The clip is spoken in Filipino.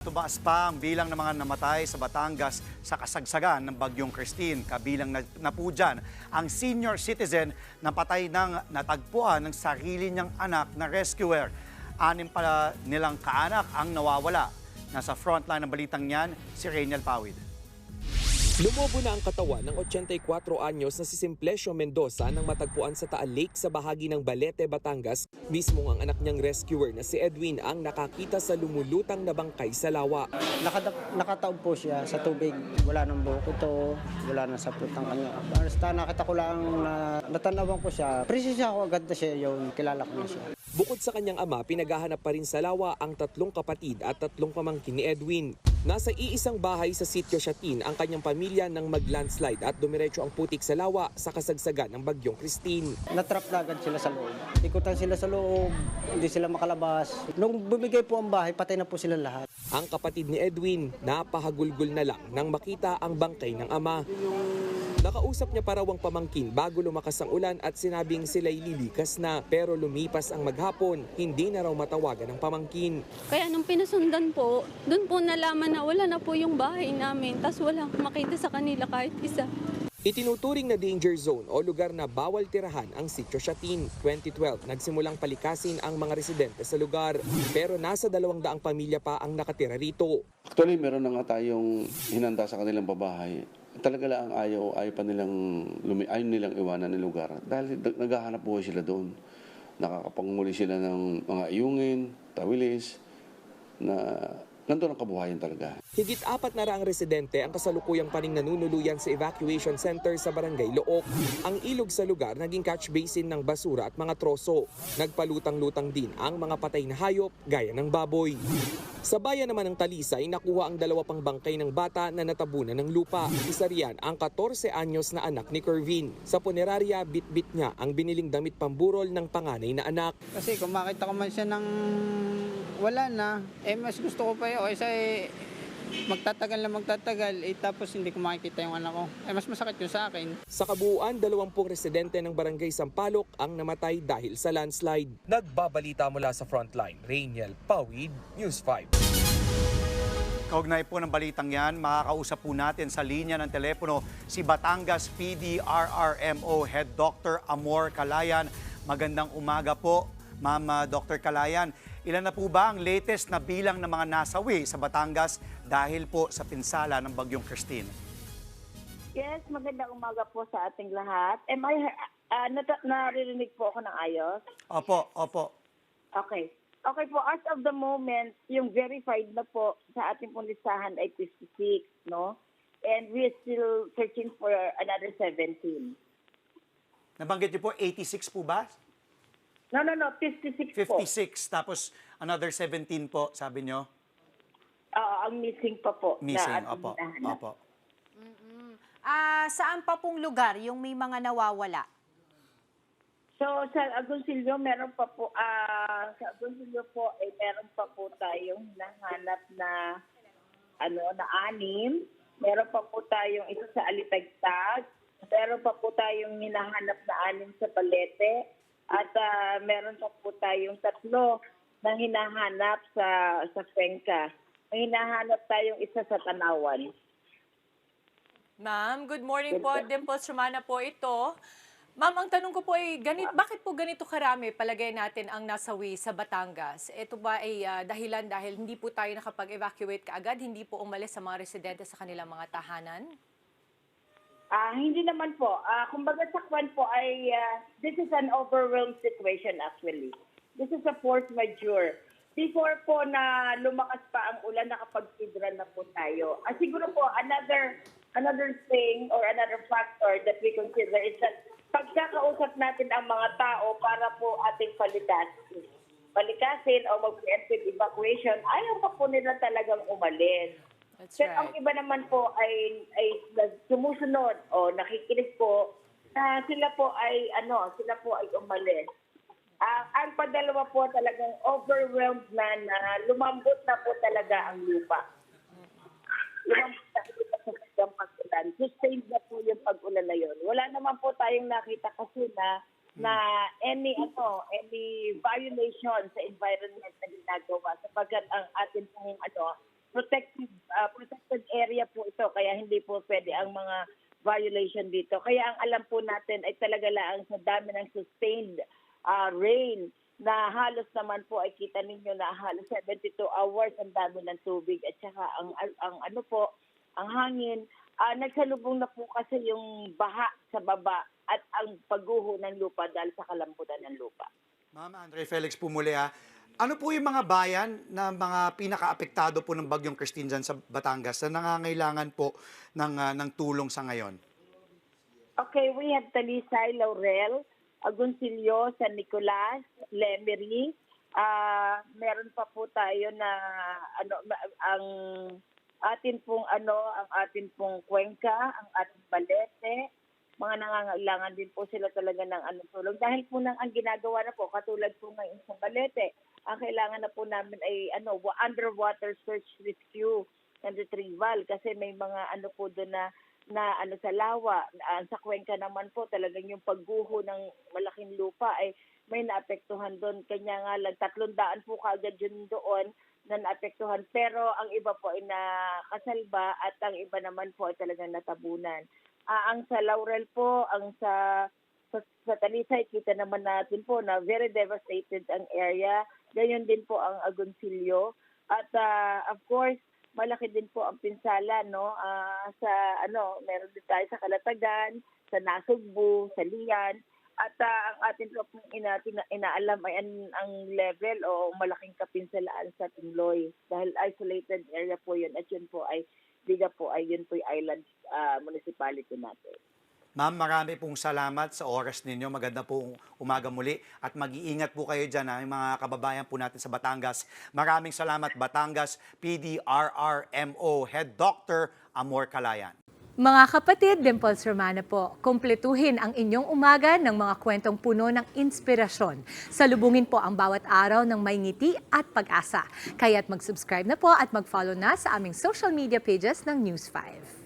Tumaas pa ang bilang ng mga namatay sa Batangas sa kasagsagan ng Bagyong Christine. Kabilang na, na ang senior citizen na patay ng natagpuan ng sarili niyang anak na rescuer. Anim pala nilang kaanak ang nawawala. Nasa frontline ng balitang yan, si Rainiel Pawid. Lumobo na ang katawan ng 84 anyos na si Simplesio Mendoza nang matagpuan sa Taal Lake sa bahagi ng Balete, Batangas. Mismo ang anak niyang rescuer na si Edwin ang nakakita sa lumulutang na bangkay sa lawa. Nakata nakataob po siya sa tubig. Wala nang buhok ito, wala nang sapot ang kanya. Basta nakita ko lang na natanawan ko siya. Presensya ako agad na siya yun, kilala ko na siya. Bukod sa kanyang ama, pinaghahanap pa rin sa lawa ang tatlong kapatid at tatlong pamangkin ni Edwin. Nasa iisang bahay sa sitio Shatin ang kanyang pamilya nang mag-landslide at dumiretso ang putik sa lawa sa kasagsagan ng Bagyong Christine. Natrap na agad sila sa loob. Ikutan sila sa loob, hindi sila makalabas. Nung bumigay po ang bahay, patay na po sila lahat. Ang kapatid ni Edwin, napahagulgol na lang nang makita ang bangkay ng ama. Nakausap niya pa raw ang pamangkin bago lumakas ang ulan at sinabing sila'y lilikas na. Pero lumipas ang maghapon, hindi na raw matawagan ang pamangkin. Kaya nung pinasundan po, doon po nalaman na wala na po yung bahay namin. Tapos wala makita sa kanila kahit isa. Itinuturing na danger zone o lugar na bawal tirahan ang sitio Shatin. 2012, nagsimulang palikasin ang mga residente sa lugar. Pero nasa dalawang daang pamilya pa ang nakatira rito. Actually, meron na nga tayong hinanda sa kanilang babahay. Talaga lang ang ayaw, ayaw pa nilang, lumi, ayaw nilang iwanan ng lugar. Dahil nag- naghahanap buhay sila doon. Nakakapangmuli sila ng mga iyungin, tawilis, na nandun ang kabuhayan talaga. Higit apat na raang residente ang kasalukuyang paning nanunuluyan sa evacuation center sa Barangay Look. Ang ilog sa lugar naging catch basin ng basura at mga troso. Nagpalutang-lutang din ang mga patay na hayop gaya ng baboy. Sa bayan naman ng Talisay, nakuha ang dalawa pang bangkay ng bata na natabunan ng lupa. Isa riyan ang 14 anyos na anak ni Kervin. Sa punerarya, bit-bit niya ang biniling damit pamburol ng panganay na anak. Kasi kung makita ko man siya ng wala na, eh mas gusto ko pa yun. Kaysa eh, magtatagal na magtatagal, eh tapos hindi ko makikita yung anak ko. Eh mas masakit yun sa akin. Sa kabuuan, 20 residente ng barangay Sampaloc ang namatay dahil sa landslide. Nagbabalita mula sa frontline, Rainiel Pawid, News 5. Kaugnay po ng balitang yan, makakausap po natin sa linya ng telepono si Batangas PDRRMO Head Dr. Amor Kalayan. Magandang umaga po, Ma'am Dr. Kalayan. Ilan na po ba ang latest na bilang ng mga nasawi sa Batangas dahil po sa pinsala ng Bagyong Christine? Yes, magandang umaga po sa ating lahat. Am I, uh, nat- naririnig po ako ng ayos? Opo, opo. Okay. Okay po, as of the moment, yung verified na po sa ating pong listahan ay 56, no? And we are still searching for another 17. Nabanggit niyo po 86 po ba? No, no, no, 56, po. 56, tapos another 17 po, sabi niyo? Ah, ang missing pa po. Missing, na opo, hinahanap. opo. Ah, saan pa pong lugar yung may mga nawawala? So sa Agoncillo meron pa po ah sa Agoncillo po ay meron pa po tayong hinahanap na ano na anim. Meron pa po tayong isa sa Alitagtag. Meron pa po tayong hinahanap na anim sa Balete. At ah, meron pa po tayong tatlo na hinahanap sa sa Cuenca. May hinahanap tayong isa sa Tanawan. Ma'am, good morning po. Dimples Romana po ito. Ma'am, ang tanong ko po ay, ganit, bakit po ganito karami palagay natin ang nasawi sa Batangas? Ito ba ay ah, dahilan dahil hindi po tayo nakapag-evacuate kaagad, hindi po umalis sa mga residente sa kanilang mga tahanan? Ah, hindi naman po. Ah, kumbaga sa kwan po ay ah, this is an overwhelmed situation actually. This is a force majeure. Before po na lumakas pa ang ulan, nakapagsidra na po tayo. Ah, siguro po another another thing or another factor that we consider is that pagkakausap natin ang mga tao para po ating palikasin. Palikasin o mag-preemptive evacuation, ayaw pa po nila talagang umalis. That's Pero ang right. iba naman po ay ay sumusunod o nakikinig po na sila po ay ano, sila po ay umalis. Ah, ang padalawa po talagang overwhelmed na na lumambot na po talaga ang lupa. Lumambot na po sa sobrang pag-ulan. Sustained na po yung pag-ulan na yun. Wala naman po tayong nakita kasi na na any ano any violation sa environment na ginagawa sapagkat ang atin pong ano protected ah, protected area po ito kaya hindi po pwede ang mga violation dito. Kaya ang alam po natin ay talaga lang sa dami ng sustained ah, rain na halos naman po ay kita ninyo na halos 72 hours ang dami ng tubig at saka ang, ang, ano po ang hangin ah, nagsalubong na po kasi yung baha sa baba at ang pagguho ng lupa dahil sa kalambutan ng lupa. Ma'am Andre Felix Pumulea, ano po yung mga bayan na mga pinaka-apektado po ng bagyong Christine dyan sa Batangas na nangangailangan po ng, ah, ng tulong sa ngayon? Okay, we have Talisay, Laurel, Agoncillo, San Nicolas, Lemery. Ah, meron pa po tayo na ano ang atin pong ano, ang atin pong Cuenca, ang ating Balete, mga nangangailangan din po sila talaga ng ano tulong dahil po nang ang ginagawa na po katulad po ngayon sa Balete, ang kailangan na po namin ay ano wa- underwater search rescue and retrieval. Kasi may mga ano po doon na na ano sa lawa Ah, sa Cuenca naman po talagang yung pagguho ng malaking lupa ay may naapektuhan doon. Kanya nga lang tatlong daan po kaagad yun doon na naapektuhan. Pero ang iba po ay nakasalba at ang iba naman po ay talagang natabunan. Ah, ang sa Laurel po ang sa sa, sa Talisay kita naman natin po na very devastated ang area. Ganyan din po ang Agoncillo. At ah, of course malaki din po ang pinsala no? Ah, sa ano meron din tayo sa Kalatagan sa Nasugbu sa Lian. At ah, ang atin po ina, tina- inaalam ay ang, ang level o malaking kapinsalaan sa Tingloy. Dahil isolated area po yun at yun po ay biga po ay yun po ay island ah, municipality natin. Ma'am, marami pong salamat sa oras ninyo. Maganda pong umaga muli. At mag-iingat po kayo dyan, ha, yung mga kababayan po natin sa Batangas. Maraming salamat, Batangas PDRRMO Head Doctor Amor Kalayan. Mga kapatid, Dimples Romana po, kumpletuhin ang inyong umaga ng mga kwentong puno ng inspirasyon. Salubungin po ang bawat araw ng may ngiti at pag-asa. Kaya't mag-subscribe na po at mag-follow na sa aming social media pages ng News 5.